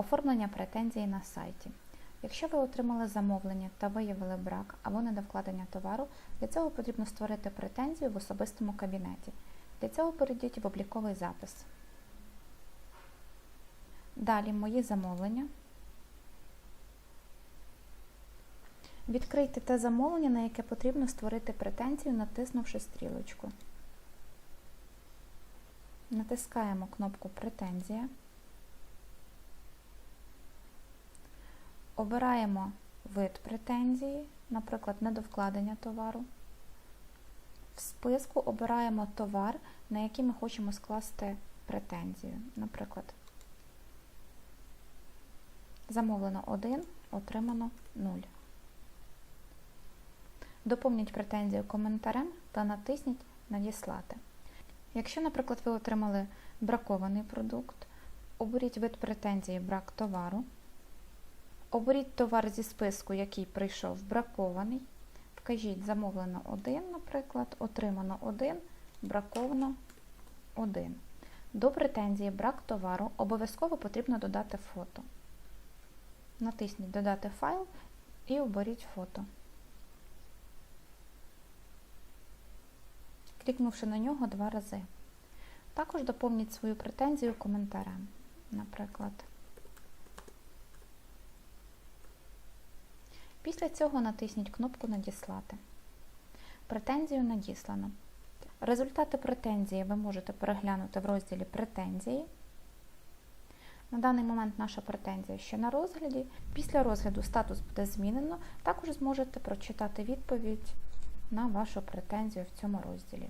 Оформлення претензій на сайті. Якщо ви отримали замовлення та виявили брак або недовкладення товару, для цього потрібно створити претензію в особистому кабінеті. Для цього перейдіть в обліковий запис. Далі Мої замовлення. Відкрийте те замовлення, на яке потрібно створити претензію, натиснувши стрілочку. Натискаємо кнопку Претензія. Обираємо вид претензії, наприклад, недовкладення товару. В списку обираємо товар, на який ми хочемо скласти претензію. Наприклад, замовлено 1, отримано 0. Доповніть претензію коментарем та натисніть Надіслати. Якщо, наприклад, ви отримали бракований продукт, оберіть вид претензії брак товару. Оберіть товар зі списку, який прийшов бракований. Вкажіть замовлено 1, наприклад, отримано 1, браковано 1. До претензії брак товару обов'язково потрібно додати фото. Натисніть Додати файл і оберіть фото. Клікнувши на нього два рази. Також доповніть свою претензію коментарем. Наприклад. Після цього натисніть кнопку Надіслати. Претензію надіслано. Результати претензії ви можете переглянути в розділі Претензії. На даний момент наша претензія ще на розгляді. Після розгляду статус буде змінено. Також зможете прочитати відповідь на вашу претензію в цьому розділі.